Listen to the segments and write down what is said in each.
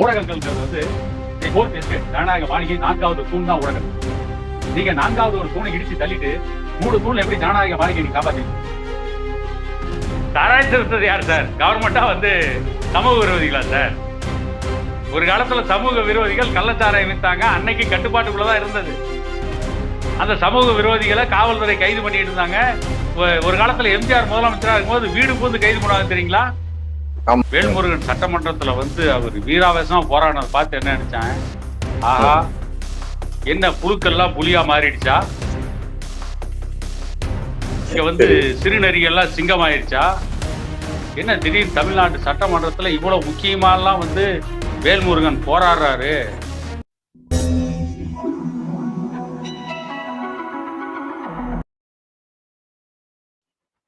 ஊடகங்கள்ங்கிறது வந்து நீ போர் ஜனநாயக மாளிகை நான்காவது தூண் தான் ஊடகம். நீங்க நான்காவது ஒரு தூணை இடிச்சு தள்ளிட்டு மூணு தூண்ல எப்படி ஜனநாயக மாளிகை நீ காப்பாத்தீங்க தாராய்ச்சிருந்தது யார் சார்? கவர்மெண்டா வந்து சமூக விரோதிகளா சார்? ஒரு காலத்துல சமூக விரோதிகள் கள்ளச்சாராயம் வித்தாங்க அன்னைக்கு கட்டுப்பாட்டுக்குள்ளதான் இருந்தது. அந்த சமூக விரோதிகளை காவல்துறை கைது பண்ணிட்டு இருந்தாங்க. ஒரு காலத்துல எம்ஜிஆர் முதலமைச்சரா இருக்கும்போது வீடு பூந்து கைது பண்ணுவாங்க தெரியுங்களா? வேல்முருகன் சட்டமன்றத்துல வந்து அவர் வீராவேசமா போராடினதை பார்த்து என்ன நினைச்சேன் ஆஹா என்ன புழுக்கெல்லாம் புலியா மாறிடுச்சா? இங்க வந்து சிறுநரிகள்லாம் சிங்கம் ஆயிடுச்சா என்ன திடீர்னு தமிழ்நாட்டு சட்டமன்றத்துல இவ்வளவு முக்கியமாலாம் வந்து வேல்முருகன் போராடுறாரு?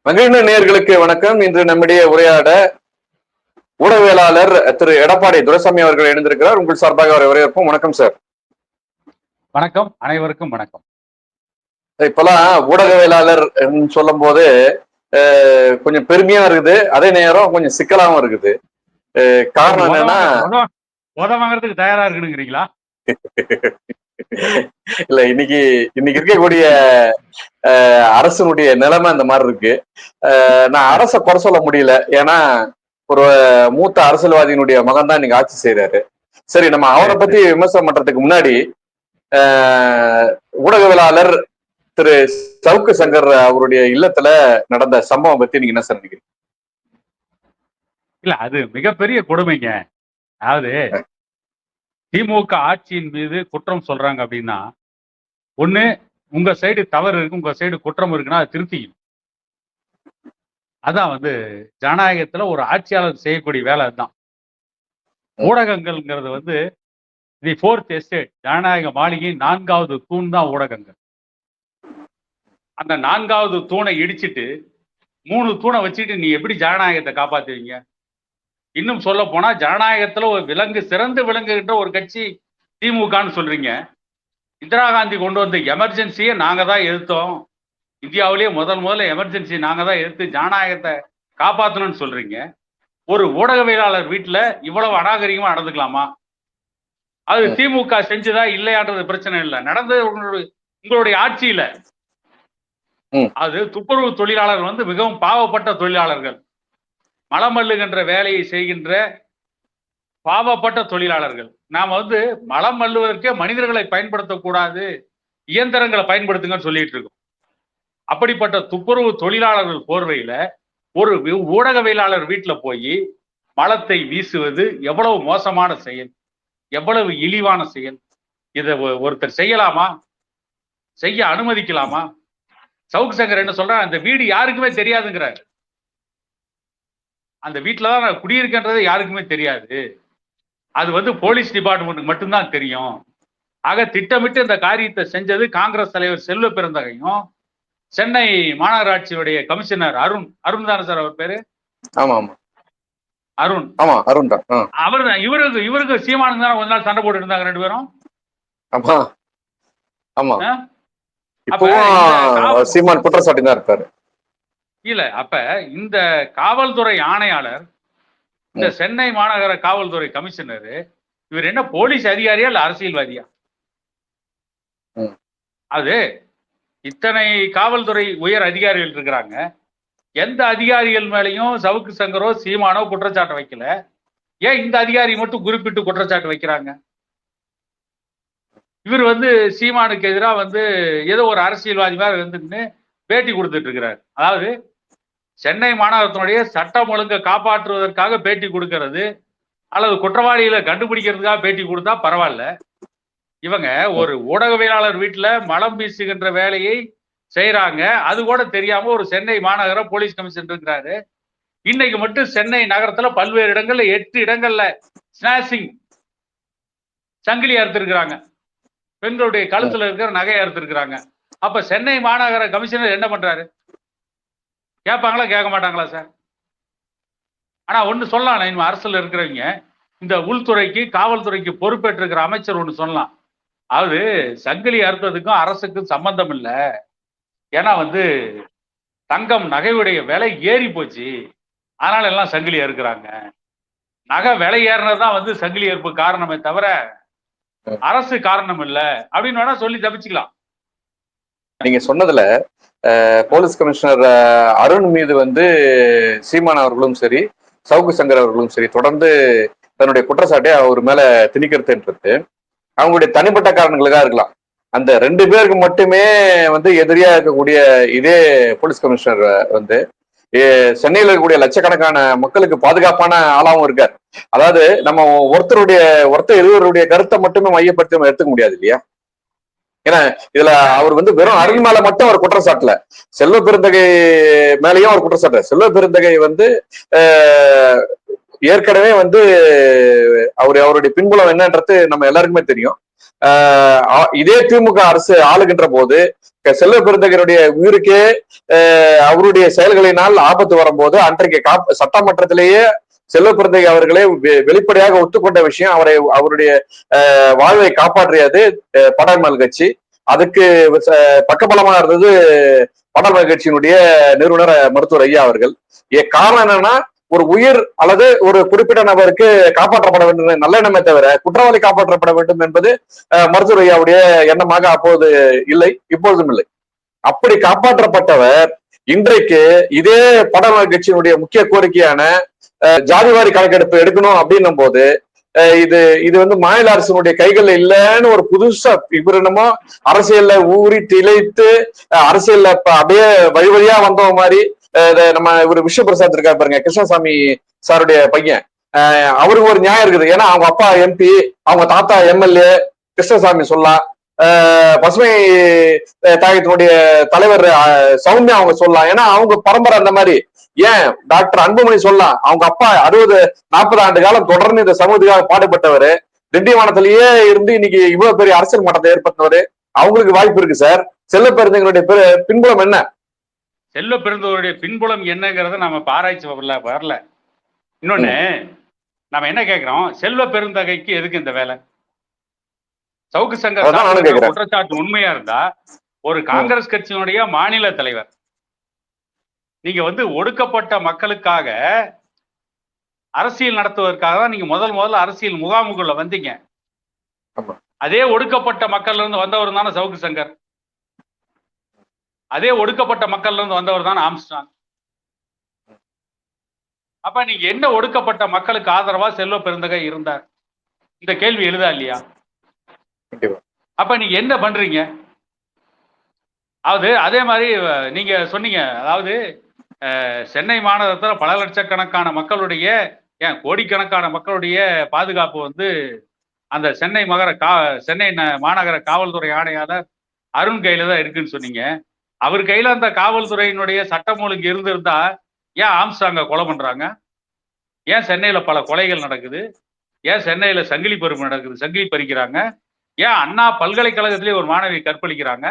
மகிழ்ந்த நேயர்களுக்கு வணக்கம். இன்று நம்மிடையே உரையாட ஊடகவியலாளர் திரு எடப்பாடி துரைசாமி அவர்கள் இணைந்திருக்கிறார். உங்கள் சார்பாக அவரை வரவேற்போம். வணக்கம் சார். வணக்கம். அனைவருக்கும் வணக்கம். இப்பெல்லாம் ஊடகவியலாளர் சொல்லும் போது கொஞ்சம் பெருமையா இருக்குது. அதே நேரம் கொஞ்சம் சிக்கலாவும் இருக்குது. காரணம் என்னன்னா வாங்குறதுக்கு தயாரா இருக்கணுங்கிறீங்களா இல்ல இன்னைக்கு இன்னைக்கு இருக்கக்கூடிய அரசனுடைய நிலைமை அந்த மாதிரி இருக்கு. நான் அரசை குறை சொல்ல முடியல. ஏன்னா ஒரு மூத்த அரசியல்வாதியினுடைய மகன் தான் இன்னைக்கு ஆட்சி செய்யறாரு சரி நம்ம அவரை பத்தி விமர்சனம் பண்றதுக்கு முன்னாடி ஊடகவியலாளர் திரு சவுக்கு சங்கர் அவருடைய இல்லத்துல நடந்த சம்பவம் பத்தி நீங்க என்ன சார் நினைக்கிறீங்க? இல்ல அது மிகப்பெரிய கொடுமைங்க. அதாவது திமுக ஆட்சியின் மீது குற்றம் சொல்றாங்க அப்படின்னா ஒண்ணு உங்க சைடு தவறு இருக்கு உங்க சைடு குற்றம் இருக்குன்னா அதை திருத்திக்கணும். அதான் வந்து ஜனநாயகத்துல ஒரு ஆட்சியாளர் செய்யக்கூடிய வேலை அதுதான். ஊடகங்கள்ங்கிறது வந்து தி ஃபோர்த் எஸ்டேட் ஜனநாயக மாளிகை நான்காவது தூண் தான் ஊடகங்கள். அந்த நான்காவது தூணை இடிச்சிட்டு மூணு தூணை வச்சுட்டு நீ எப்படி ஜனநாயகத்தை காப்பாத்துவீங்க? இன்னும் சொல்ல போனா ஜனநாயகத்துல ஒரு விலங்கு சிறந்து விளங்குகின்ற ஒரு கட்சி திமுகன்னு சொல்றீங்க. இந்திரா காந்தி கொண்டு வந்த எமர்ஜென்சியை நாங்க தான் எதிர்த்தோம். இந்தியாவிலேயே முதல் முதல்ல எமர்ஜென்சி நாங்க தான் எதிர்த்து ஜனநாயகத்தை காப்பாற்றணும்னு சொல்றீங்க. ஒரு ஊடகவியலாளர் வீட்டுல இவ்வளவு அநாகரிகமா நடந்துக்கலாமா? அது. திமுக செஞ்சதா இல்லையான்றது பிரச்சனை இல்லை. நடந்தது உங்களுடைய உங்களுடைய ஆட்சியில. அது துப்புரவு தொழிலாளர்கள் வந்து மிகவும் பாவப்பட்ட தொழிலாளர்கள். மலமல்லுகின்ற வேலையை செய்கின்ற பாவப்பட்ட தொழிலாளர்கள். நாம் வந்து மலம் மல்லுவதற்கே மனிதர்களை பயன்படுத்தக்கூடாது. இயந்திரங்களை பயன்படுத்துங்கன்னு சொல்லிட்டு இருக்கோம். அப்படிப்பட்ட துப்புரவு தொழிலாளர்கள் போர்வையில ஒரு ஊடகவியலாளர் வீட்டில் போய் மலத்தை வீசுவது எவ்வளவு மோசமான செயல் எவ்வளவு இழிவான செயல் இதை ஒருத்தர் செய்யலாமா? செய்ய அனுமதிக்கலாமா? சவுக் சங்கர் என்ன சொல்றாரு? அந்த வீடு யாருக்குமே தெரியாதுங்கிறார். அந்த வீட்டில் தான் நான் குடியிருக்கின்றது யாருக்குமே தெரியாது. அது வந்து போலீஸ் டிபார்ட்மெண்ட்டுக்கு மட்டும்தான் தெரியும். ஆக திட்டமிட்டு இந்த காரியத்தை செஞ்சது காங்கிரஸ் தலைவர் செல்வ பிறந்தகையும் சென்னை மாநகராட்சியுடைய கமிஷனர் அருண் அருண் தானே சார் அவர் பேரு? ஆமா ஆமா அருண். ஆமா அருண் தான் அவர் இவருக்கு இவருக்கு சீமானுக்கு தானே கொஞ்ச நாள் சண்டை போட்டு இருந்தாங்க ரெண்டு பேரும். ஆமா. ஆமா? இப்பவும் சீமான் குற்றச்சாட்டி தான் இருக்காரு இல்ல அப்ப இந்த காவல்துறை ஆணையாளர் இந்த சென்னை மாநகர காவல்துறை கமிஷனர் இவர் என்ன போலீஸ் அதிகாரியா இல்ல அரசியல்வாதியா. அது இத்தனை காவல்துறை உயர் அதிகாரிகள் இருக்கிறாங்க. எந்த அதிகாரிகள் மேலையும் சவுக்கு சங்கரோ சீமானோ குற்றச்சாட்டு வைக்கல. ஏன் இந்த அதிகாரி மட்டும் குறிப்பிட்டு குற்றச்சாட்டு வைக்கிறாங்க? இவர் வந்து சீமானுக்கு எதிராக வந்து ஏதோ ஒரு அரசியல்வாதி மாதிரி வந்துன்னு பேட்டி கொடுத்துட்டு இருக்கிறார். அதாவது சென்னை மாநகரத்தினுடைய சட்டம் ஒழுங்கை காப்பாற்றுவதற்காக பேட்டி கொடுக்கறது அல்லது குற்றவாளிகளை கண்டுபிடிக்கிறதுக்காக பேட்டி கொடுத்தா பரவாயில்ல. இவங்க ஒரு ஊடகவியலாளர் வீட்டுல மலம் வீசுகின்ற வேலையை செய்யறாங்க அது கூட தெரியாம ஒரு சென்னை மாநகர போலீஸ் கமிஷனர் இருக்கிறாரு. இன்னைக்கு மட்டும் சென்னை நகரத்துல பல்வேறு இடங்கள்ல எட்டு இடங்கள்ல ஸ்னாசிங் சங்கிலி அறுத்திருக்கிறாங்க. பெண்களுடைய கழுத்துல இருக்கிற நகையை அறுத்திருக்கிறாங்க. அப்ப சென்னை மாநகர கமிஷனர் என்ன பண்றாரு? கேட்பாங்களா கேட்க மாட்டாங்களா சார் ஆனா ஒண்ணு சொல்லலாம் இனிமே அரசுல இருக்கிறவங்க. இந்த உள்துறைக்கு காவல்துறைக்கு பொறுப்பேற்றிருக்கிற அமைச்சர் ஒண்ணு சொல்லலாம். அது சங்கிலி அறுத்ததுக்கும் அரசுக்கும் சம்பந்தம் இல்லை. ஏன்னா வந்து தங்கம் நகையுடைய விலை ஏறி போச்சு. அதனால எல்லாம் சங்கிலி அறுக்கிறாங்க. நகை விலை ஏறினதுதான் வந்து சங்கிலி ஏற்பு காரணமே தவிர அரசு காரணம் இல்லை. அப்படின்னு வேணா சொல்லி தப்பிச்சுக்கலாம். நீங்க சொன்னதுல போலீஸ் கமிஷனர் அருண் மீது வந்து சீமான் அவர்களும் சரி சவுக்கு சங்கர் அவர்களும் சரி தொடர்ந்து தன்னுடைய குற்றச்சாட்டை அவர் மேல திணிக்கிறதுன்றது. அவங்களுடைய தனிப்பட்ட காரணங்களுக்காக இருக்கலாம். அந்த ரெண்டு பேருக்கு மட்டுமே வந்து எதிரியா இருக்கக்கூடிய இதே போலீஸ் கமிஷனர் வந்து சென்னையில் இருக்கக்கூடிய லட்சக்கணக்கான மக்களுக்கு பாதுகாப்பான ஆளாவும் இருக்கார். அதாவது நம்ம ஒருத்தருடைய ஒருத்தர் இருவருடைய கருத்தை மட்டுமே மையப்படுத்தி நம்ம எடுத்துக்க முடியாது இல்லையா? ஏன்னா இதுல அவர் வந்து வெறும் அருள் மேல மட்டும் அவர் குற்றச்சாட்டுல. செல்வ பெருந்தகை மேலேயும் அவர் குற்றச்சாட்டு செல்வ பெருந்தகை வந்து ஏற்கனவே வந்து அவர் அவருடைய பின்புலம் என்னன்றது நம்ம எல்லாருக்குமே தெரியும். இதே திமுக அரசு ஆளுகின்ற போது செல்வ பெருந்தகருடைய உயிருக்கே அவருடைய செயல்களினால் ஆபத்து வரும்போது அன்றைக்கு காப் சட்டமன்றத்திலேயே செல்வ பெருந்தகை அவர்களே வெ- வெளிப்படையாக ஒத்துக்கொண்ட விஷயம் அவரை அவருடைய வாழ்வை காப்பாற்றியது அஹ், படர்மல் கட்சி. அதுக்கு பக்கபலமாக பக்கபலமா இருந்தது படர்மல் கட்சியினுடைய நிறுவனர் மருத்துவர் ஐயா அவர்கள். காரணம் என்னன்னா ஒரு உயிர் அல்லது ஒரு குறிப்பிட்ட நபருக்கு காப்பாற்றப்பட வேண்டும் நல்ல எண்ணமே தவிர குற்றவாளி காப்பாற்றப்பட வேண்டும் என்பது மருத்துவரையாவுடைய மருத்துவர் ஐயாவுடைய எண்ணமாக அப்போது இல்லை இப்பொழுதும் இல்லை. அப்படி காப்பாற்றப்பட்டவர் இன்றைக்கு இதே படர்மல் கட்சியினுடைய முக்கிய கோரிக்கையான ஜாதிவாரி கணக்கெடுப்பு எடுக்கணும் அப்படின்னும் போது இது இது வந்து மாநில அரசினுடைய கைகள்ல இல்லைன்னு ஒரு புதுசா இவர் என்னமோ அரசியல்ல ஊறி திளைத்து அரசியல்ல அப்படியே வழி வழியா வந்தவங்க மாதிரி நம்ம இவர் விஸ்வபிரசாத் இருக்காரு பாருங்க கிருஷ்ணசாமி சாருடைய பையன். அவருக்கு ஒரு நியாயம் இருக்குது. ஏன்னா அவங்க அப்பா எம்பி அவங்க தாத்தா எம்எல்ஏ கிருஷ்ணசாமி சொல்லலாம் பசுமை தாயத்தினுடைய தலைவர் சௌமியா அவங்க சொல்லலாம் ஏன்னா அவங்க பரம்பரை அந்த மாதிரி. ஏன்? டாக்டர் அன்புமணி சொல்லலாம் அவங்க அப்பா அறுபது நாற்பது ஆண்டு காலம் தொடர்ந்து இந்த சமூகத்துக்காக பாடுபட்டவர். திண்டிவனத்திலேயே இருந்து இன்னைக்கு இவ்வளவு பெரிய அரசியல் மட்டத்தை ஏற்படுத்தினவர். அவங்களுக்கு வாய்ப்பு இருக்கு சார். செல்ல பெருந்தங்களுடைய பின்புலம் என்ன? செல்வ பிறந்தவருடைய பின்புலம் என்னங்கிறத நம்ம இப்ப ஆராய்ச்சி வரல வரல. இன்னொன்னு நம்ம என்ன கேக்குறோம்? செல்வ பெருந்தகைக்கு எதுக்கு இந்த வேலை? சவுக்கு சங்கர். குற்றச்சாட்டு உண்மையா இருந்தா ஒரு காங்கிரஸ் கட்சியினுடைய மாநில தலைவர் நீங்க வந்து ஒடுக்கப்பட்ட மக்களுக்காக அரசியல் நடத்துவதற்காக தான் நீங்க முதல் முதல்ல அரசியல் முகாமுக்குள்ள வந்தீங்க. அதே ஒடுக்கப்பட்ட மக்கள்ல இருந்து வந்தவர் தானே சவுக்கு சங்கர். அதே ஒடுக்கப்பட்ட மக்கள்ல இருந்து வந்தவர் தான் ஆம்ஸ்டாங் அப்ப நீங்க என்ன ஒடுக்கப்பட்ட மக்களுக்கு ஆதரவா செல்வ பெருந்தகை இருந்தார்? இந்த கேள்வி எழுதா இல்லையா. அப்ப நீங்க என்ன பண்றீங்க? அதாவது அதே மாதிரி நீங்க சொன்னீங்க அதாவது சென்னை மாநகரத்துல பல லட்சக்கணக்கான மக்களுடைய ஏன் கோடிக்கணக்கான மக்களுடைய பாதுகாப்பு வந்து அந்த சென்னை மகர கா சென்னை மாநகர காவல்துறை ஆணையாளர் அருண் கையில தான் இருக்குன்னு சொன்னீங்க. அவர் கையில அந்த காவல்துறையினுடைய சட்டம் ஒழுங்கு இருந்திருந்தா ஏன் ஆம்ஸ்டாங்க கொலை பண்றாங்க? ஏன் சென்னையில பல கொலைகள் நடக்குது? ஏன் சென்னையில சங்கிலி பருப்பு நடக்குது? சங்கிலி பறிக்கிறாங்க. ஏன் அண்ணா பல்கலைக்கழகத்திலே ஒரு மாணவி கற்பழிக்கிறாங்க?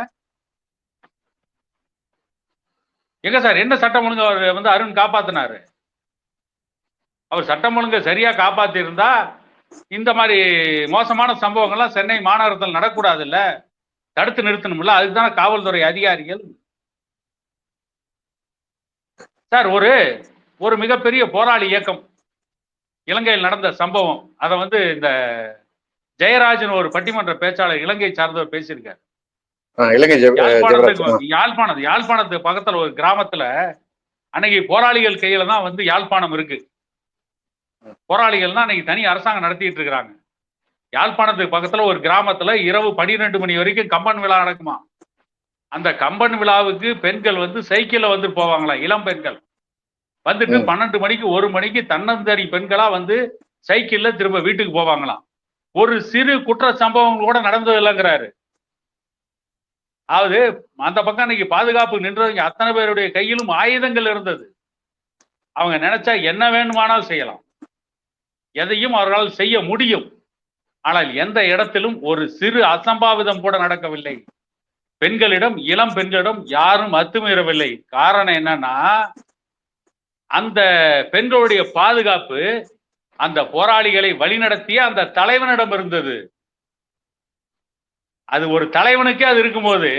எங்க சார் என்ன சட்டம் ஒழுங்கு அவர் வந்து அருண் காப்பாத்தினாரு? அவர் சட்டம் ஒழுங்கை சரியா காப்பாத்தி இருந்தா இந்த மாதிரி மோசமான சம்பவங்கள்லாம் சென்னை மாநகரத்தில் நடக்கூடாது இல்ல தடுத்து நிறுத்தணும்ல? அதுக்கு தானே காவல்துறை அதிகாரிகள் சார் ஒரு ஒரு மிகப்பெரிய போராளி இயக்கம். இலங்கையில் நடந்த சம்பவம். அதை வந்து இந்த ஜெயராஜன் ஒரு பட்டிமன்ற பேச்சாளர் இலங்கை சார்ந்தவர் பேசியிருக்காரு. ஜெயராஜ். யாழ்ப்பாணத்துக்கு யாழ்ப்பாணத்து பக்கத்துல ஒரு கிராமத்துல அன்னைக்கு போராளிகள் கையில தான் வந்து யாழ்ப்பாணம் இருக்கு. போராளிகள் தான் அன்னைக்கு தனி அரசாங்கம் நடத்திட்டு இருக்கிறாங்க. யாழ்ப்பாணத்துக்கு பக்கத்துல ஒரு கிராமத்துல இரவு பன்னிரெண்டு மணி வரைக்கும் கம்பன் விழா நடக்குமா? அந்த கம்பன் விழாவுக்கு பெண்கள் வந்து சைக்கிள்ல வந்து போவாங்களா? இளம் பெண்கள். வந்துட்டு. பன்னெண்டு மணிக்கு ஒரு மணிக்கு தன்னந்தனி பெண்களா வந்து சைக்கிள்ல திரும்ப வீட்டுக்கு போவாங்களாம் ஒரு சிறு குற்ற சம்பவம் கூட நடந்தது இல்லைங்கிறாரு. அதாவது அந்த பக்கம் இன்னைக்கு பாதுகாப்பு நின்றவங்க அத்தனை பேருடைய கையிலும் ஆயுதங்கள் இருந்தது. அவங்க நினைச்சா என்ன வேண்டுமானாலும் செய்யலாம். எதையும் அவர்களால் செய்ய முடியும். ஆனால் எந்த இடத்திலும் ஒரு சிறு அசம்பாவிதம் கூட நடக்கவில்லை. பெண்களிடம் இளம் பெண்களிடம் யாரும் அத்துமீறவில்லை. காரணம் என்னன்னா அந்த பெண்களுடைய பாதுகாப்பு அந்த போராளிகளை வழிநடத்திய அந்த தலைவனிடம் இருந்தது. அது ஒரு தலைவனுக்கே அது இருக்கும்போது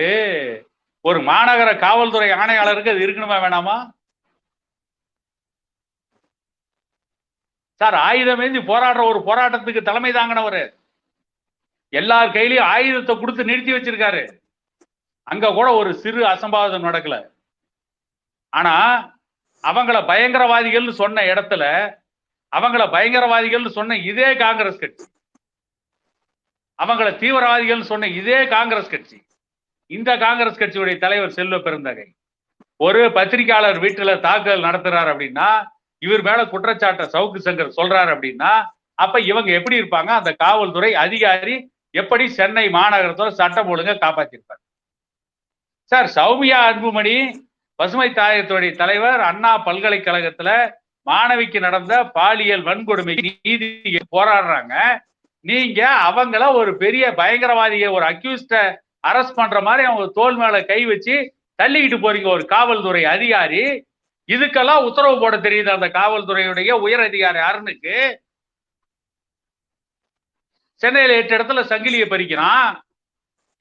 ஒரு மாநகர காவல்துறை ஆணையாளருக்கு அது இருக்கணுமா வேணாமா? சார் ஆயுதம் ஏந்தி போராடுற ஒரு போராட்டத்துக்கு தலைமை தாங்கினவர். எல்லார் கையிலையும் ஆயுதத்தை கொடுத்து நிறுத்தி வச்சிருக்காரு. அங்க கூட ஒரு சிறு அசம்பாவிதம் நடக்கல. ஆனா அவங்கள பயங்கரவாதிகள்னு சொன்ன இடத்துல அவங்கள பயங்கரவாதிகள்னு சொன்ன இதே காங்கிரஸ் கட்சி. அவங்கள தீவிரவாதிகள்னு சொன்ன இதே காங்கிரஸ் கட்சி. இந்த காங்கிரஸ் கட்சியுடைய தலைவர் செல்வ பெருந்தகை ஒரு பத்திரிகையாளர் வீட்டுல தாக்குதல் நடத்துறாரு அப்படின்னா இவர் மேல குற்றச்சாட்டை சவுக்கு சங்கர் சொல்றாரு அப்படின்னா அப்ப இவங்க எப்படி இருப்பாங்க? அந்த காவல்துறை அதிகாரி எப்படி சென்னை மாநகரத்தோட சட்டம் ஒழுங்கா காப்பாத்திருப்பார்? சார் சௌமியா அன்புமணி பசுமை தாயத்துடைய தலைவர் அண்ணா பல்கலைக்கழகத்துல மாணவிக்கு நடந்த பாலியல் வன்கொடுமை நீதி போராடுறாங்க. நீங்க அவங்கள ஒரு பெரிய பயங்கரவாதிய ஒரு அக்யூஸ்ட அரெஸ்ட் பண்ற மாதிரி அவங்க தோல் மேல கை வச்சு தள்ளிக்கிட்டு போறீங்க ஒரு காவல்துறை அதிகாரி. இதுக்கெல்லாம் உத்தரவு போட தெரியுது அந்த காவல்துறையுடைய உயர் அதிகாரி அருணுக்கு. சென்னையில எட்டு இடத்துல சங்கிலியை பறிக்கிறான்.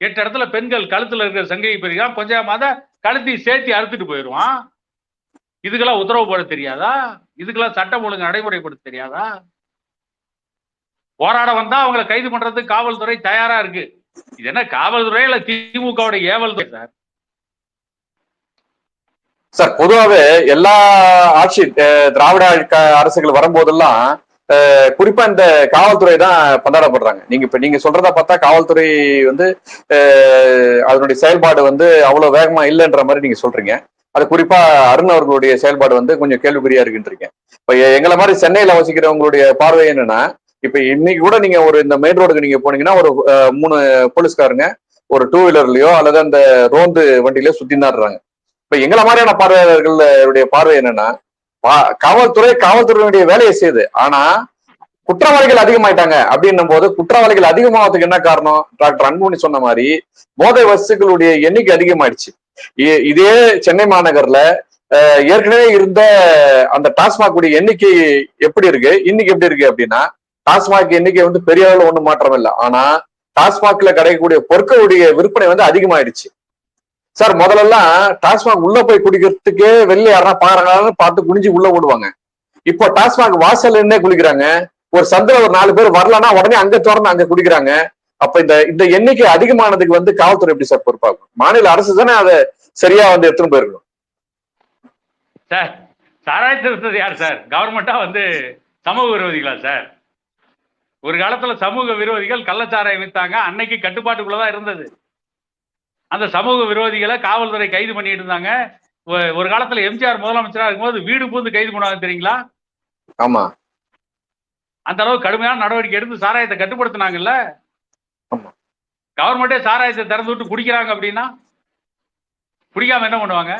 எட்டு இடத்துல பெண்கள் கழுத்துல இருக்கிற சங்கையை பறிக்கிறான் கொஞ்சம் அதை கழுத்தி சேர்த்து அறுத்துட்டு போயிடுவான். இதுக்கெல்லாம் உத்தரவு போட தெரியாதா? இதுக்கெல்லாம் சட்டம் ஒழுங்கு நடைமுறைப்படுத்த தெரியாதா? போராட வந்தா அவங்களை கைது பண்றதுக்கு காவல்துறை தயாரா இருக்கு. இது என்ன காவல்துறை இல்ல திமுகவோட ஏவல் துறை சார்? சார் பொதுவாவே எல்லா ஆட்சி திராவிட க- அரசுகள் வரும்போதெல்லாம் குறிப்பா இந்த காவல்துறை தான் பந்தாடப்படுறாங்க. நீங்க இப்ப நீங்க சொல்றத பார்த்தா காவல்துறை வந்து அதனுடைய செயல்பாடு வந்து அவ்வளவு வேகமா இல்லைன்ற மாதிரி நீங்க சொல்றீங்க. அது குறிப்பா அருண் அவர்களுடைய செயல்பாடு வந்து கொஞ்சம் கேள்விக்குறியா இருக்குன்றீங்க இப்ப எங்களை மாதிரி சென்னையில வசிக்கிறவங்களுடைய பார்வை என்னன்னா இப்ப இன்னைக்கு கூட நீங்க ஒரு இந்த மெயின் ரோடுக்கு நீங்க போனீங்கன்னா ஒரு மூணு போலீஸ்காரங்க ஒரு டூ வீலர்லயோ அல்லது அந்த ரோந்து வண்டியிலயோ சுத்தி நாடுறாங்க இப்ப எங்களை மாதிரியான பார்வையாளர்களுடைய பார்வை என்னன்னா காவல்துறை காவல்துறையினுடைய வேலையை செய்யுது. ஆனா குற்றவாளிகள் அதிகமாயிட்டாங்க அப்படின்னும் போது குற்றவாளிகள் அதிகமாவதுக்கு என்ன காரணம்? டாக்டர் அன்புமணி சொன்ன மாதிரி போதை வசுக்களுடைய எண்ணிக்கை அதிகமாயிடுச்சு. இ- இதே சென்னை மாநகர்ல ஏற்கனவே இருந்த அந்த டாஸ்மாக் உடைய எண்ணிக்கை எப்படி இருக்கு? இன்னைக்கு எப்படி இருக்கு அப்படின்னா டாஸ்மாக் எண்ணிக்கை வந்து பெரிய அளவுல ஒண்ணும் மாற்றம் இல்லை ஆனா டாஸ்மாக்ல கிடைக்கக்கூடிய பொருட்களுடைய விற்பனை வந்து அதிகமாயிடுச்சு. சார் முதல்லலாம் டாஸ்மாக் உள்ள போய் குடிக்கிறதுக்கே வெளில யாரா பாக்குறாங்கன்னு பார்த்து குனிஞ்சு உள்ள விடுவாங்க இப்போ டாஸ்மாக் வாசல் என்ன குளிக்கிறாங்க. ஒரு சந்தில ஒரு நாலு பேர் வரலன்னா உடனே அங்க திறந்து அங்க குடிக்கிறாங்க. அப்ப இந்த இந்த எண்ணிக்கை அதிகமானதுக்கு வந்து காவல்துறை எப்படி சார் பொறுப்பாகும்? மாநில அரசு தானே அதை சரியா வந்து எடுத்துன்னு போயிருக்கணும். சார் சாராய் திருத்தது யார் சார்? கவர்மெண்டா வந்து சமூக விரோதிகளா சார்? ஒரு காலத்துல சமூக விரோதிகள் கள்ளச்சாராயம் வித்தாங்க அன்னைக்கு கட்டுப்பாட்டுக்குள்ளதான் இருந்தது. அந்த சமூக விரோதிகளை காவல்துறை கைது பண்ணிட்டு இருந்தாங்க. ஒரு காலத்துல எம்ஜிஆர் முதலமைச்சரா இருக்கும்போது வீடு பூந்து கைது பண்ணுவாங்க தெரியுங்களா? ஆமா. அந்த அளவுக்கு கடுமையான நடவடிக்கை எடுத்து சாராயத்தை கட்டுப்படுத்தினாங்கல்ல. கவர்மெண்டே சாராயத்தை திறந்து விட்டு குடிக்கிறாங்க அப்படின்னா குடிக்காம என்ன பண்ணுவாங்க?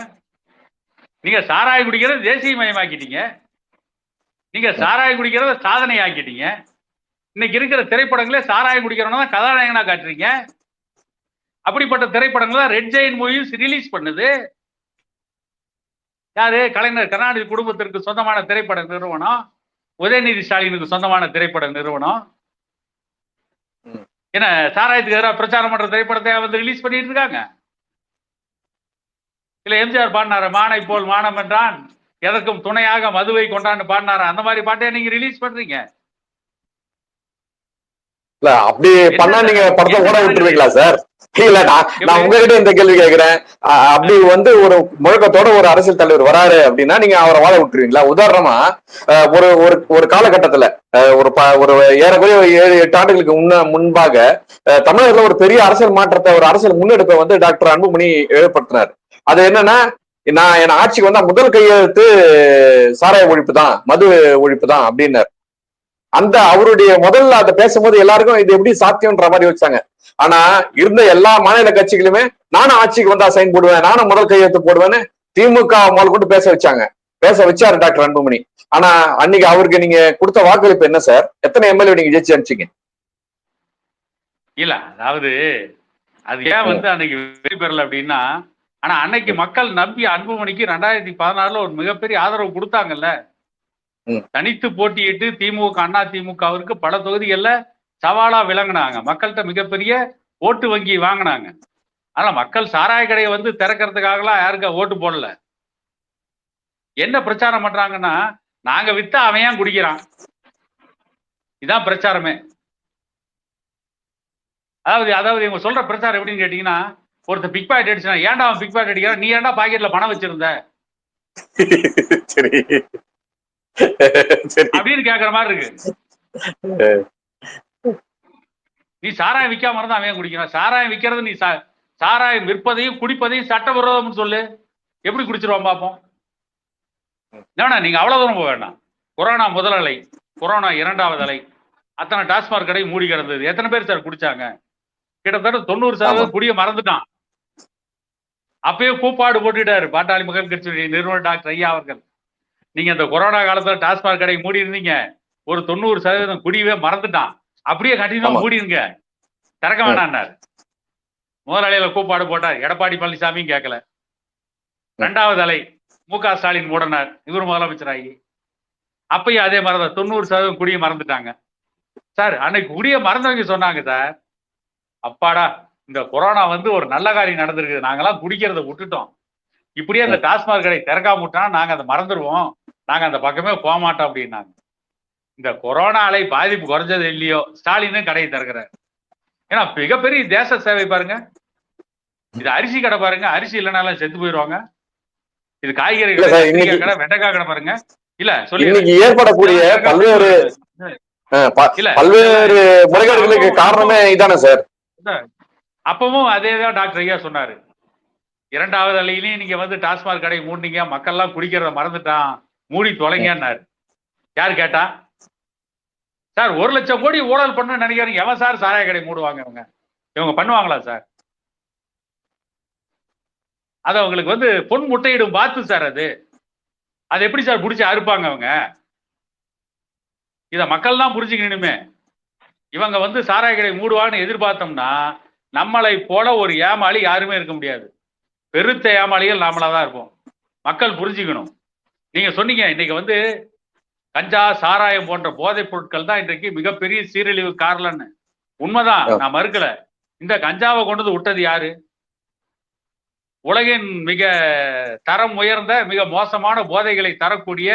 நீங்க சாராயம் குடிக்கிறத தேசியமயமாக்கிட்டீங்க நீங்க சாராயம் குடிக்கிறத சாதனை ஆக்கிட்டீங்க இன்னைக்கு இருக்கிற திரைப்படங்களே சாராயம் குடிக்கிறவன தான் கதாநாயகனா காட்டுறீங்க. அப்படிப்பட்ட திரைப்படங்களை ரெட் ஜெயின் மூவிஸ் ரிலீஸ் பண்ணுது. யாரு? கலைஞர் கருணாநிதி குடும்பத்திற்கு சொந்தமான திரைப்பட நிறுவனம். உதயநிதி ஸ்டாலினுக்கு சொந்தமான திரைப்பட நிறுவனம். என்ன சாராயத்துக்கு எதிராக பிரச்சாரம் பண்ற திரைப்படத்தை வந்து ரிலீஸ் பண்ணிட்டு இருக்காங்க. இல்ல எம்ஜிஆர் பாடினாரு? மானை போல் மானம் என்றான். எதற்கும் துணையாக மதுவை கொண்டான்னு பாடினாரு? அந்த மாதிரி பாட்டை நீங்க ரிலீஸ் பண்றீங்க. இல்ல அப்படி பண்ணா நீங்க படத்தை ஓட விட்டுருவீங்களா சார்? இல்ல நான் உங்ககிட்ட இந்த கேள்வி கேக்குறேன். அப்படி வந்து ஒரு முழக்கத்தோட ஒரு அரசியல் தலைவர் வராரு அப்படின்னா நீங்க அவரை வாழ விட்டுருவீங்களா? உதாரணமா ஒரு ஒரு ஒரு காலகட்டத்துல ஒரு ஒரு ஏறக்குறைய ஏழு எட்டு ஆண்டுகளுக்கு முன்ன முன்பாக தமிழகத்துல ஒரு பெரிய அரசியல் மாற்றத்தை ஒரு அரசியல் முன்னெடுப்பை வந்து டாக்டர் அன்புமணி ஏற்படுத்தினார். அது என்னன்னா நான் என் ஆட்சிக்கு வந்தா முதல் கையெழுத்து சாராய ஒழிப்பு தான் மது ஒழிப்பு தான் அப்படின்னார். அந்த அவருடைய முதல்ல அதை பேசும்போது எல்லாருக்கும் இது எப்படி சாத்தியம்ன்ற மாதிரி யோசிச்சாங்க. ஆனா இருந்த எல்லா மாநில கட்சிகளுமே நானும் ஆட்சிக்கு வந்தா சைன் போடுவேன் நானும் முதல் கையெழுத்து போடுவேன்னு திமுக முதல் கொண்டு பேச வச்சாங்க. பேச வச்சாரு டாக்டர் அன்புமணி. ஆனா அன்னைக்கு அவருக்கு நீங்க கொடுத்த வாக்களிப்பு என்ன சார்? எத்தனை எம்எல்ஏ நீங்க ஜெயிச்சு அனுப்பிச்சீங்க? இல்ல அதாவது அது ஏன் வந்து அன்னைக்கு வெற்றி பெறல அப்படின்னா ஆனா அன்னைக்கு மக்கள் நம்பி அன்புமணிக்கு ரெண்டாயிரத்தி பதினாறுல ஒரு மிகப்பெரிய ஆதரவு கொடுத்தாங்கல்ல. தனித்து போட்டியிட்டு திமுக அண்ணா திமுகவிற்கு பல தொகுதிகள்ல சவாலா விளங்குனாங்க. மக்கள்கிட்ட மிகப்பெரிய ஓட்டு வங்கி வாங்கினாங்க. ஆனா மக்கள் சாராய கடையை வந்து திறக்கிறதுக்காகலாம் யாருக்கா ஓட்டு போடல. என்ன பிரச்சாரம் பண்றாங்கன்னா நாங்க வித்தா அவன் ஏன் குடிக்கிறான்? இதான் பிரச்சாரமே. அதாவது அதாவது இவங்க சொல்ற பிரச்சாரம் எப்படின்னு கேட்டீங்கன்னா ஒருத்தர் பிக் பாக்கெட் அடிச்சுனா ஏன்டா அவன் பிக் பாக்கெட் அடிக்கிறான்? நீ ஏன்டா பாக்கெட்ல பணம் வச்சிருந்த? சரி. சரி அப்படின்னு கேக்குற மாதிரி இருக்கு. நீ சாராயம் விற்காம இருந்தா அவன் குடிக்கிறான்? சாராயம் விற்கிறது நீ சா- சாராயம் விற்பதையும் குடிப்பதையும் சட்டவிரோதம்னு சொல்லு. எப்படி குடிச்சிருவான் பார்ப்போம் ஏன்னா நீங்க அவ்வளவு தூரம் போக வேண்டாம். கொரோனா முதல் அலை கொரோனா இரண்டாவது அலை. அத்தனை டாஸ்மாக் கடை மூடி கிடந்தது. எத்தனை பேர் சார் குடிச்சாங்க? கிட்டத்தட்ட தொண்ணூறு சதவீதம் குடிய மறந்துட்டான். அப்பயே கூப்பாடு போட்டுட்டாரு பாட்டாளி மக்கள் கட்சியுடைய நிறுவனர் டாக்டர் ஐயா அவர்கள். நீங்க இந்த கொரோனா காலத்துல டாஸ்மாக் கடை மூடி இருந்தீங்க ஒரு தொண்ணூறு சதவீதம் குடியவே மறந்துட்டான். அப்படியே கண்டினியூ ஆமா. மூடிருங்க திறக்க வேணான்னாரு முதலாளியில கூப்பாடு போட்டார். எடப்பாடி பழனிசாமியும் கேட்கல. ரெண்டாவது அலை மு க ஸ்டாலின் மூடனார். இவர் முதலமைச்சராகி அப்பயும் அதே மாதிரிதான் தொண்ணூறு சதவீதம் குடியை மறந்துட்டாங்க. சார் அன்னைக்கு குடியை மறந்தவங்க சொன்னாங்க சார். அப்பாடா இந்த கொரோனா வந்து ஒரு நல்ல காரியம் நடந்திருக்குது. நாங்கெல்லாம் குடிக்கிறத விட்டுட்டோம். இப்படியே அந்த டாஸ்மாக் கடை திறக்காம விட்டா நாங்க அதை மறந்துடுவோம் நாங்க அந்த பக்கமே போக மாட்டோம் அப்படின்னாங்க. இந்த கொரோனா அலை பாதிப்பு குறைஞ்சது இல்லையோ? ஸ்டாலினும் கடையை திறக்கிறார். ஏன்னா மிகப்பெரிய தேச சேவை பாருங்க. இது அரிசி கடை பாருங்க. அரிசி இல்லைனாலும் செத்து போயிடுவாங்க. இது காய்கறி கடை வெண்டைக்காய் கடை பாருங்க. இல்ல சொல்லி ஏற்படக்கூடிய பல்வேறு இல்ல பல்வேறு முறைகேடுகளுக்கு காரணமே இதானே சார்? அப்பவும் அதே தான் டாக்டர் ஐயா சொன்னாரு. இரண்டாவது அலையிலையும் நீங்க வந்து டாஸ்மாக் கடை மூடினீங்க. மக்கள்லாம் குடிக்கிறத மறந்துட்டான். மூடி தொலைங்கன்னாரு. யார் கேட்டா? சார் ஒரு லட்சம் கோடி ஊழல் பண்ண நினைக்கிறீங்க எவன் சார் சாராய கடை மூடுவாங்க இவங்க? இவங்க பண்ணுவாங்களா சார்? அது அவங்களுக்கு வந்து பொன் முட்டையிடும் பாத்து சார் அது. அது எப்படி சார் பிடிச்சி அறுப்பாங்க அவங்க? இதை மக்கள் தான் புரிஞ்சுக்கணுமே. இவங்க வந்து சாராய கடை மூடுவான்னு எதிர்பார்த்தோம்னா நம்மளை போல ஒரு ஏமாளி யாருமே இருக்க முடியாது. பெருத்த ஏமாளிகள் நாமளா தான் இருப்போம். மக்கள் புரிஞ்சுக்கணும். நீங்க சொன்னீங்க இன்னைக்கு வந்து கஞ்சா சாராயம் போன்ற போதைப் பொருட்கள் தான் இன்றைக்கு மிகப்பெரிய சீரழிவு காரணம்னு. உண்மைதான். நான் மறுக்கல. இந்த கஞ்சாவை கொண்டு வந்து விட்டது யாரு? உலகின் மிக தரம் உயர்ந்த மிக மோசமான போதைகளை தரக்கூடிய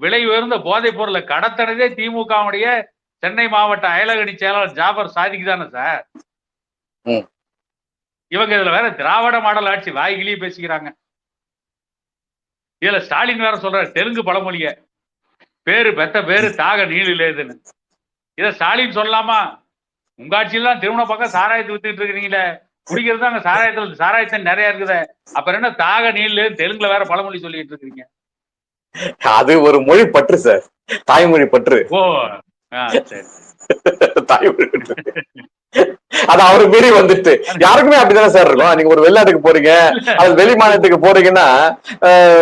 விலை உயர்ந்த போதைப் பொருளை கடத்தனதே திமுகவுடைய சென்னை மாவட்ட அயலகணி செயலாளர் ஜாபர் சாதிக்கு தானே சார். இவங்க இதுல வேற திராவிட மாடல் ஆட்சி வாய்கிலேயே பேசிக்கிறாங்க. இதுல ஸ்டாலின் வேற சொல்றாரு தெலுங்கு பழமொழிய. பேரு பெத்த பேரு தாக நீளிலேதுன்னு இத ஸ்டாலின் சொல்லலாமா? உங்க ஆட்சியெல்லாம் திருமண பக்கம் சாராயத்தை வித்துட்டு இருக்கிறீங்களே. குடிக்கிறது அங்க சாராயத்துல சாராயத்தை நிறைய இருக்குது. அப்புறம் என்ன தாக நீளு தெலுங்குல வேற பழமொழி சொல்லிட்டு இருக்கீங்க அது ஒரு மொழி பற்று சார். தாய்மொழி பற்று. ஓ சரி. தாய்மொழி பற்று. அது அவரு மீறி வந்துட்டு. யாருக்குமே அப்படிதானே சார் இருக்கும்? நீங்க ஒரு வெளிநாட்டுக்கு போறீங்க அது வெளி மாநிலத்துக்கு போறீங்கன்னா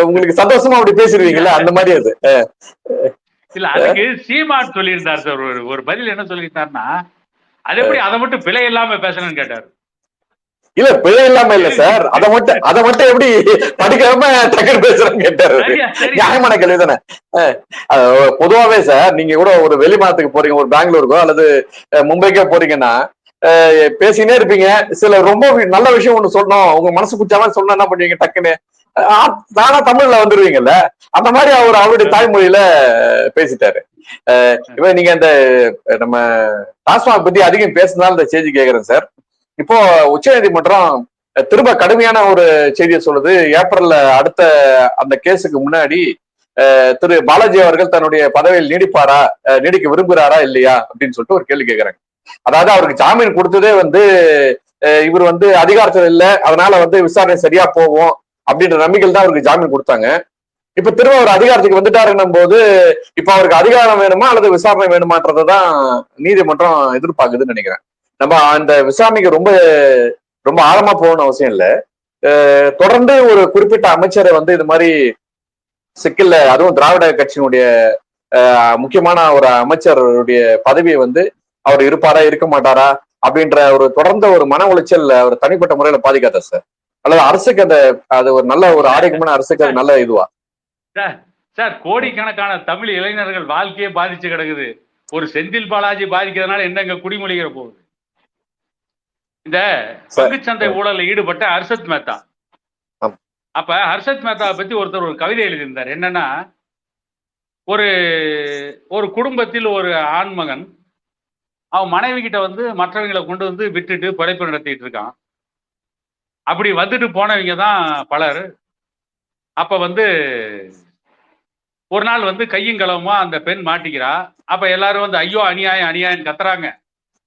உங்களுக்கு சந்தோஷமா அப்படி பேசிடுவீங்கல்ல? அந்த மாதிரி அது. இல்ல அதுக்கு சீமான் சொல்லியிருந்தார் சார் ஒரு ஒரு பதில் என்ன சொல்லியிருந்தாருன்னா அது எப்படி அதை மட்டும் பிழை இல்லாம பேசணும்னு கேட்டாரு. இல்ல பிழை இல்லாம இல்ல சார் அதை மட்டும் அதை மட்டும் எப்படி படிக்காம டக்குன்னு பேசுறேன்னு கேட்டாரு. நியாயமான கேள்வி தானே பொதுவாவே சார் நீங்க கூட ஒரு வெளி மாநிலத்துக்கு போறீங்க ஒரு பெங்களூருக்கோ அல்லது மும்பைக்கோ போறீங்கன்னா பேசினே இருப்பீங்க. சில ரொம்ப நல்ல விஷயம் ஒண்ணு சொல்லணும். உங்க மனசு பிடிச்ச மாதிரி சொல்லணும் என்ன பண்ணுவீங்க? டக்குன்னு. தானா தமிழ்ல வந்துருவீங்கல்ல. அந்த மாதிரி அவர் அவருடைய தாய்மொழியில பேசிட்டாரு. இப்ப நீங்க இந்த அஹ், நம்ம டாஸ்மாக் பத்தி அதிகம் பேசினாலும் இந்த செய்தி கேக்குறேன் சார். இப்போ உச்சநீதிமன்றம் அஹ், திரும்ப கடுமையான ஒரு செய்தியை சொல்லுது. ஏப்ரல்ல அடுத்த அந்த கேஸுக்கு முன்னாடி திரு பாலாஜி அவர்கள் தன்னுடைய பதவியில் நீடிப்பாரா? நீடிக்க விரும்புகிறாரா இல்லையா? அப்படின்னு சொல்லிட்டு ஒரு கேள்வி கேட்கறாங்க அதாவது அவருக்கு ஜாமீன் கொடுத்ததே வந்து இவர் வந்து அதிகாரத்தில் இல்லை. அதனால வந்து விசாரணை சரியா போகும் அப்படின்ற நம்பிக்கையில் தான் அவருக்கு ஜாமீன் கொடுத்தாங்க. இப்ப திரும்ப அவர் அதிகாரத்துக்கு வந்துட்டாருன்னும் போது இப்ப அவருக்கு அதிகாரம் வேணுமா அல்லது விசாரணை வேணுமான்றதை தான் நீதிமன்றம் எதிர்பார்க்குதுன்னு நினைக்கிறேன். நம்ம அந்த விசாரணைக்கு ரொம்ப ரொம்ப ஆழமா போகணும்னு அவசியம் இல்லை. தொடர்ந்து ஒரு குறிப்பிட்ட அமைச்சரை வந்து இது மாதிரி சிக்கல்ல அதுவும் திராவிட கட்சியினுடைய முக்கியமான ஒரு அமைச்சருடைய பதவியை வந்து அவர் இருப்பாரா இருக்க மாட்டாரா அப்படின்ற ஒரு தொடர்ந்த ஒரு மன உளைச்சல் அவர் தனிப்பட்ட முறையில பாதிக்காதா சார். அல்லது அரசுக்கு அந்த அது ஒரு நல்ல ஒரு ஆரோக்கியமான அரசுக்கு அது நல்ல இதுவா? சார் சார் கோடிக்கணக்கான தமிழ் இளைஞர்கள் வாழ்க்கையே பாதிச்சு கிடக்குது. ஒரு செந்தில் பாலாஜி பாதிக்கிறதுனால என்ன இங்க குடிமொழிகிற போகுது? இந்த பங்குச்சந்தை ஊழல்ல ஈடுபட்ட ஹர்ஷத் மேத்தா. அப்ப ஹர்ஷத் மேத்தாவை பத்தி ஒருத்தர் ஒரு கவிதை எழுதியிருந்தார். என்னன்னா ஒரு ஒரு குடும்பத்தில் ஒரு ஆண்மகன் அவன் மனைவி கிட்ட வந்து மற்றவங்களை கொண்டு வந்து விட்டுட்டு பிழைப்பு நடத்திட்டு இருக்கான். அப்படி வந்துட்டு போனவங்க தான் பலர். அப்ப வந்து ஒரு நாள் வந்து கையும் களவுமா அந்த பெண் மாட்டிக்கிறா. அப்ப எல்லாரும் வந்து ஐயோ அநியாயம் அநியாயம் கத்துறாங்க.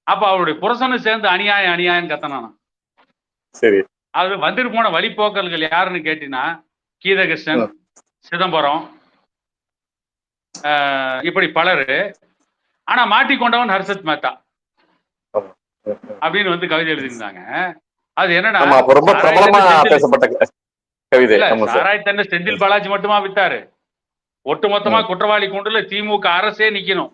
அப்ப அவருடைய புருஷனும் சேர்ந்து அநியாயம் அநியாயம் கத்தனானா? சரி. அது வந்துட்டு போன வழிபோக்கல்கள் யாருன்னு கேட்டீங்கன்னா கீதகிருஷ்ணன் சிதம்பரம் இப்படி பலர். ஆனா மாட்டிக்கொண்டவன் ஹர்ஷத் மேத்தா. அப்படின்னு வந்து கவிதை எழுதியிருந்தாங்க. அது என்னன்னா ரொம்ப பிரபலமா செந்தில் பாலாஜி மட்டுமா வித்தாரு? ஒட்டுமொத்தமா குற்றவாளி கொண்டுல திமுக அரசே நிக்கணும்.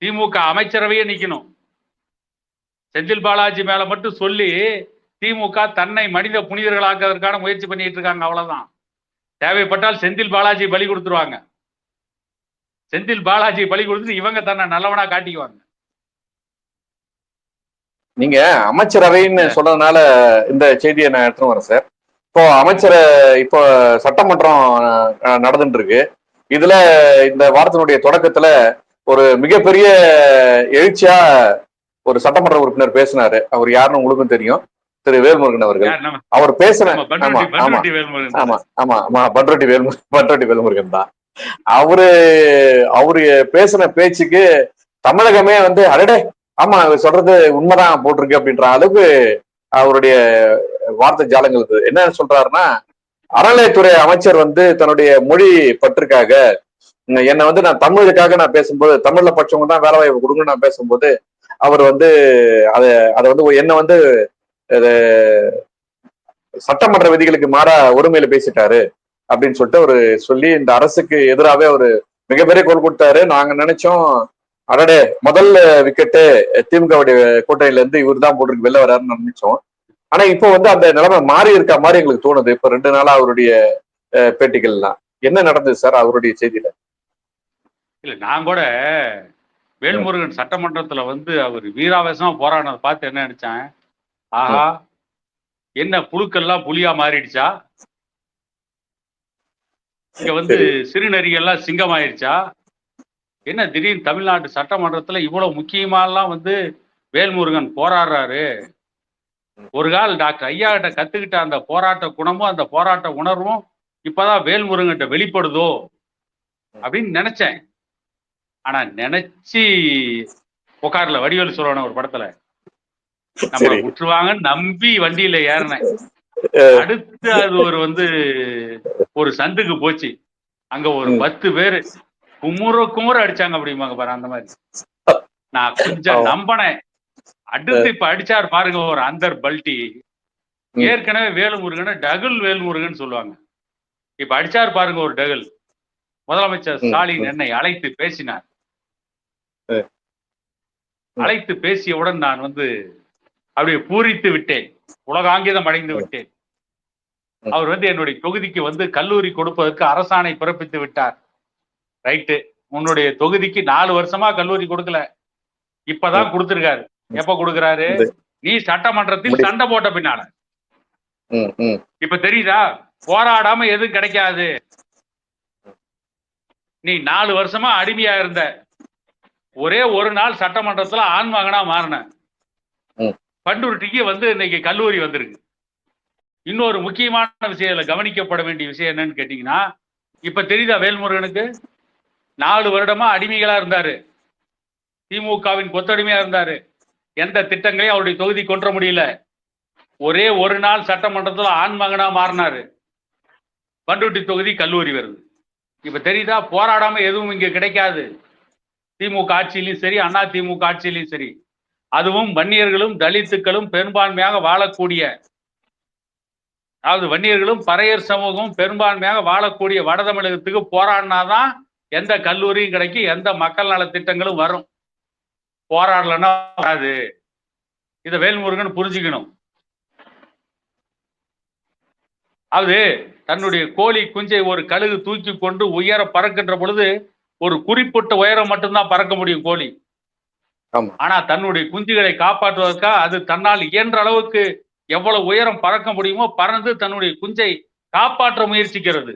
திமுக அமைச்சரவையே நிக்கணும். செந்தில் பாலாஜி மேல மட்டும் சொல்லி திமுக தன்னை மனித புனிதர்களாக்குவதற்கான முயற்சி பண்ணிட்டு இருக்காங்க அவ்வளவுதான். தேவைப்பட்டால் செந்தில் பாலாஜி பலி கொடுத்துருவாங்க. செந்தில் பாலாஜி பலி கொடுத்துட்டு இவங்க தன்னை நல்லவனா காட்டிக்குவாங்க. நீங்க அமைச்சரவைன்னு சொன்னதுனால இந்த செய்தியை நான் எடுத்துன்னு வரேன் சார். இப்போ அமைச்சர் இப்போ சட்டமன்றம் நடந்துட்டு இருக்கு இதுல இந்த வாரத்தினுடைய தொடக்கத்துல ஒரு மிகப்பெரிய எழுச்சியா ஒரு சட்டமன்ற உறுப்பினர் பேசினாரு. அவர் யாருன்னு உங்களுக்கும் தெரியும். திரு வேல்முருகன் அவர்கள். அவர் நம்ம ஆமா ஆமா. ஆமா ஆமா ஆமா. பண்ருட்டி வேல்முருகன் பண்ருட்டி வேல்முருகன் தான். அவரு அவரு பேசின பேச்சுக்கு தமிழகமே வந்து அடடே ஆமா அவர் சொல்றது உண்மைதான் போட்டிருக்கு அப்படின்ற அளவுக்கு அவருடைய வார்த்தை ஜாலங்கள் இருக்குது. என்ன சொல்றாருன்னா அறநிலையத்துறை அமைச்சர் வந்து தன்னுடைய மொழி பற்றுக்காக என்னை வந்து நான் தமிழுக்காக நான் பேசும்போது தமிழ்ல பட்சவங்க தான் வேலை வாய்ப்பு கொடுங்கன்னு நான் பேசும்போது அவர் வந்து அதை அதை வந்து என்ன வந்து அது, சட்டமன்ற விதிகளுக்கு மாறா ஒருமையில பேசிட்டாரு. அப்படின்னு சொல்லிட்டு அவரு சொல்லி இந்த அரசுக்கு எதிராகவே அவரு மிகப்பெரிய கோல் கொடுத்தாரு. நாங்க நினைச்சோம் அடடே முதல் விக்கெட்டு திமுகவுடைய கூட்டணியில இருந்து இவர் தான் போட்டு வெளில வராருன்னு நினைச்சோம். ஆனா இப்போ வந்து அந்த நிலைமை மாறி இருக்க மாதிரி எங்களுக்கு தோணுது. இப்ப ரெண்டு நாளா அவருடைய பேட்டிகள்லாம். என்ன நடந்தது சார் அவருடைய செய்தியில? இல்ல நான் கூட வேல்முருகன் சட்டமன்றத்துல வந்து அவர் வீராவேசமா போராடினதை பார்த்து என்ன நினைச்சேன்? ஆஹா என்ன புழுக்கள்லாம் புலியா மாறிடுச்சா? இங்க வந்து சிறுநரிகள்லாம் சிங்கம் ஆயிடுச்சா என்ன திடீர்னு தமிழ்நாட்டு சட்டமன்றத்துல இவ்வளவு முக்கியமாலாம் வந்து வேல்முருகன் போராடுறாரு. ஒரு கால் டாக்டர் ஐயா கிட்ட கத்துக்கிட்ட அந்த போராட்ட குணமும் அந்த போராட்ட உணர்வும் இப்பதான் வேல்முருகன்கிட்ட வெளிப்படுதோ? அப்படின்னு நினைச்சேன். ஆனா நினைச்சு உட்கார்ல வடிவேலு சொல்லுவான ஒரு படத்துல. நம்மள சரி. விட்டுருவாங்கன்னு நம்பி வண்டியில ஏறினேன். அடுத்து அது ஒரு வந்து ஒரு சந்துக்கு போச்சு. அங்க ஒரு. பத்து பேரு குமுற குமுற அடிச்சாங்க அப்படிம்பாங்க பாரு அந்த மாதிரி. நான் கொஞ்சம். நம்பினேன். அடுத்து இப்ப அடிச்சாரு பாருங்க ஒரு அந்தர் பல்ட்டி ம். ஏற்கனவே வேலுமுருகனை டகுல் வேல்முருகன் சொல்லுவாங்க. இப்ப அடிச்சாரு பாருங்க ஒரு டகுல். முதலமைச்சர் ஸ்டாலின். என்னை அழைத்து பேசினார். அழைத்து பேசியவுடன் நான் வந்து அப்படியே பூரித்து விட்டேன். உலகாங்கிதம் அடைந்து விட்டேன். அவர் வந்து என்னுடைய தொகுதிக்கு வந்து கல்லூரி கொடுப்பதற்கு அரசாணை பிறப்பித்து விட்டார். ரைட்டு. உன்னுடைய தொகுதிக்கு நாலு வருஷமா கல்லூரி கொடுக்கல. இப்பதான் கொடுத்திருக்காரு. எப்ப கொடுக்கறாரு? நீ சட்டமன்றத்தில் சண்டை போட்ட பின்னால. இப்ப தெரியுதா? போராடாம எதுவும் கிடைக்காது. நீ நாலு வருஷமா அடிமையா இருந்த. ஒரே ஒரு நாள் சட்டமன்றத்துல ஆண் மகனா மாறின. பண்டுருட்டிக்கு வந்து இன்னைக்கு கல்லூரி வந்திருக்கு. இன்னொரு முக்கியமான விஷயம் கவனிக்கப்பட வேண்டிய விஷயம் என்னன்னு கேட்டீங்கன்னா இப்ப தெரியுதா வேல்முருகனுக்கு? நாலு வருடமா அடிமைகளா இருந்தாரு. திமுகவின் கொத்தடிமையா இருந்தாரு. எந்த திட்டங்களையும் அவருடைய தொகுதி கொன்ற முடியல. ஒரே ஒரு நாள் சட்டமன்றத்தில் ஆண் மகனா மாறினாரு. பண்ருட்டி தொகுதி கல்லூரி வருது. இப்ப தெரியுதா? போராடாம எதுவும் இங்க கிடைக்காது. திமுக ஆட்சியிலையும் சரி அண்ணா திமுக ஆட்சியிலையும் சரி. அதுவும் வன்னியர்களும் தலித்துக்களும் பெரும்பான்மையாக வாழக்கூடிய அதாவது வன்னியர்களும் பறையர் சமூகமும் பெரும்பான்மையாக வாழக்கூடிய வட தமிழகத்துக்கு போராடினாதான் எந்த கல்லூரியும் கிடைக்கும் எந்த மக்கள் நல திட்டங்களும் வரும். போராடலன்னா வராது. இதை வேல்முருகன் புரிஞ்சுக்கணும். அது தன்னுடைய கோழி குஞ்சை ஒரு கழுகு தூக்கி கொண்டு உயர பறக்கின்ற பொழுது ஒரு குறிப்பிட்ட உயரம் மட்டும்தான் பறக்க முடியும் கோழி. ஆனா தன்னுடைய குஞ்சுகளை காப்பாற்றுவதற்காக அது தன்னால் இயன்ற அளவுக்கு எவ்வளவு உயரம் பறக்க முடியுமோ பறந்து தன்னுடைய குஞ்சை காப்பாற்ற முயற்சிக்கிறது.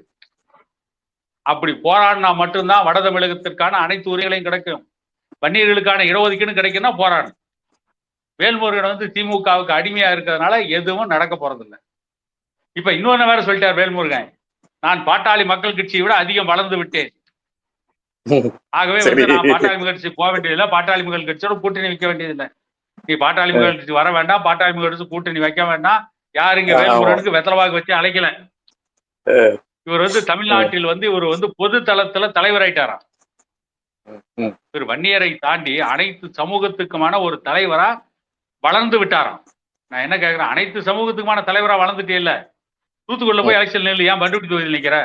அப்படி போராடினா மட்டும்தான் வட தமிழகத்திற்கான அனைத்து உரிமைகளையும் கிடைக்கும். வன்னியர்களுக்கான இடஒதுக்கீடு கிடைக்கும்னா போராடும் வேல்முருகன் வந்து திமுகவுக்கு அடிமையா இருக்கிறதுனால எதுவும் நடக்க போறதில்லை. இப்ப இன்னொன்னு வேற சொல்லிட்டார் வேல்முருகன். நான் பாட்டாளி மக்கள் கட்சியை விட அதிகம் வளர்ந்து விட்டேன். ஆகவே வந்து. நான் பாட்டாளி கட்சி போக வேண்டியதில்லை பாட்டாளி மக்கள் கட்சியோட கூட்டணி வைக்க வேண்டியதில்லை நீ பாட்டாளி மக்கள் கட்சி வர வேண்டாம். பாட்டாளி மக்கள் கட்சி கூட்டணி வைக்க வேண்டாம். யாரு இங்க. வேல்முருகனுக்கு வெத்தலவாக்கு வச்சு அழைக்கல? இவர் வந்து தமிழ்நாட்டில் வந்து இவர் வந்து பொது தளத்துல தலைவராயிட்டாராம். இவர் வன்னியரை தாண்டி அனைத்து சமூகத்துக்குமான ஒரு தலைவரா வளர்ந்து விட்டாராம். நான் என்ன கேக்குறேன்? அனைத்து சமூகத்துக்குமான தலைவரா வளர்ந்துட்டே இல்ல. தூத்துக்குடியில போய் எலெக்ஷன் நில்லு ஏன் பண்டுட்டி தொகுதியில் நிக்கிற?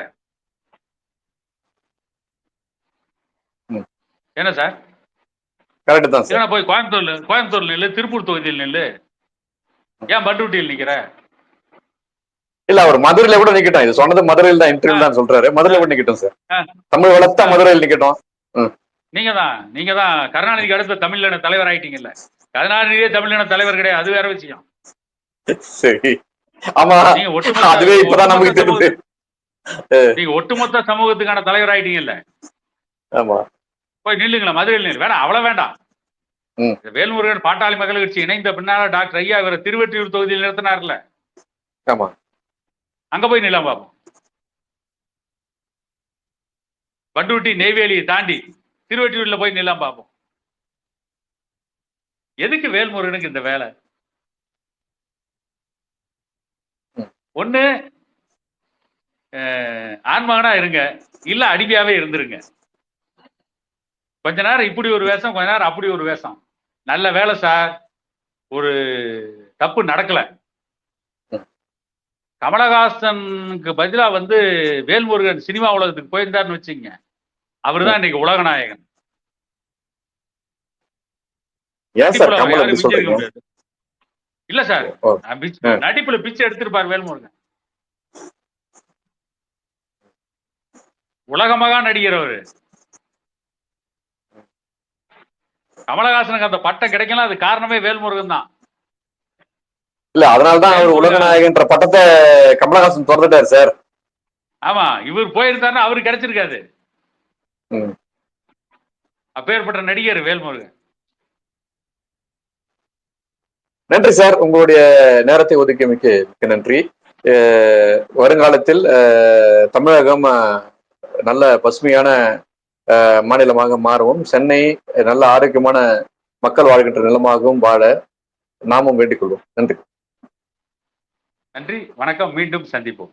என்ன சார்? கரெக்ட் தான் சார். போய் கோயம்புத்தூர்ல கோயம்புத்தூர்ல நில்லு திருப்பூர் தொகுதியில் நில்லு. ஏன் பண்டுட்டியில் நிக்கிற? இல்ல அவர் மதுரையில கூட நிக்கட்டும். இது சொன்னது மதுரையில் தான் இன்டர்வியூ தான் சொல்றாரு. மதுரையில கூட நிக்கட்டும் சார். தமிழ் வளர்த்தா மதுரையில் நிக்கட்டும். நீங்க தான் நீங்க தான். கருணாநிதிக்கு அடுத்த தமிழின தலைவர் ஆயிட்டீங்கல்ல. கருணாநிதியே தமிழின தலைவர் கிடையாது. அது வேற விஷயம். சரி. ஆமா அதுவே இப்பதான் நமக்கு தெரியுது. நீங்க ஒட்டுமொத்த சமூகத்துக்கான தலைவர் ஆயிட்டீங்கல்ல. ஆமா. போய் நில்லுங்களா மதுரையில் நில்லு. வேணாம் அவ்வளவு வேண்டாம். வேல்முருகன் பாட்டாளி மக்கள் கட்சி இணைந்த பின்னால டாக்டர் ஐயா இவரை திருவெற்றியூர் தொகுதியில் நிறுத்தினார்ல. அங்க போய் நிலம் பார்ப்போம் பண்டூட்டி நெய்வேலியை தாண்டி திருவெற்றியூர்ல போய் நிலம் பார்ப்போம் எதுக்கு வேல்முருகனுக்கு இந்த வேலை. ஒண்ணு ஆண்மகனா இருங்க இல்ல அடிமையாவே இருந்துருங்க. கொஞ்ச நேரம் இப்படி ஒரு வேஷம் கொஞ்ச நேரம் அப்படி ஒரு வேஷம். நல்ல வேலை சார். ஒரு தப்பு நடக்கல. கமலஹாசனுக்கு பதிலா வந்து வேல்முருகன் சினிமா உலகத்துக்கு போயிருந்தாருன்னு வச்சுங்க அவர்தான் இன்னைக்கு உலக நாயகன். இல்ல சார். நடிப்புல பிச்சை எடுத்திருப்பார் வேல்முருகன். உலகமகா நடிகர் அவரு. கமலஹாசனுக்கு அந்த பட்டம் கிடைக்கலாம் அது காரணமே வேல்முருகன் தான். இல்ல அதனாலதான் அவர் உலக நாயகன்ற பட்டத்தை கமலஹாசன் திறந்துட்டாரு சார். ஆமா இவர் போயிருந்தாருன்னா அவருக்கு கிடைச்சிருக்காது. அப்பேற்பட்ட நடிகர் வேல்முருகன். நன்றி சார். உங்களுடைய நேரத்தை ஒதுக்கியமைக்கு மிக்க நன்றி. வருங்காலத்தில் தமிழகம் நல்ல பசுமையான மாநிலமாக மாறவும் சென்னை நல்ல ஆரோக்கியமான மக்கள் வாழ்கின்ற நிலமாகவும் வாழ நாமும் வேண்டிக் கொள்வோம். நன்றி. நன்றி. வணக்கம். மீண்டும் சந்திப்போம்.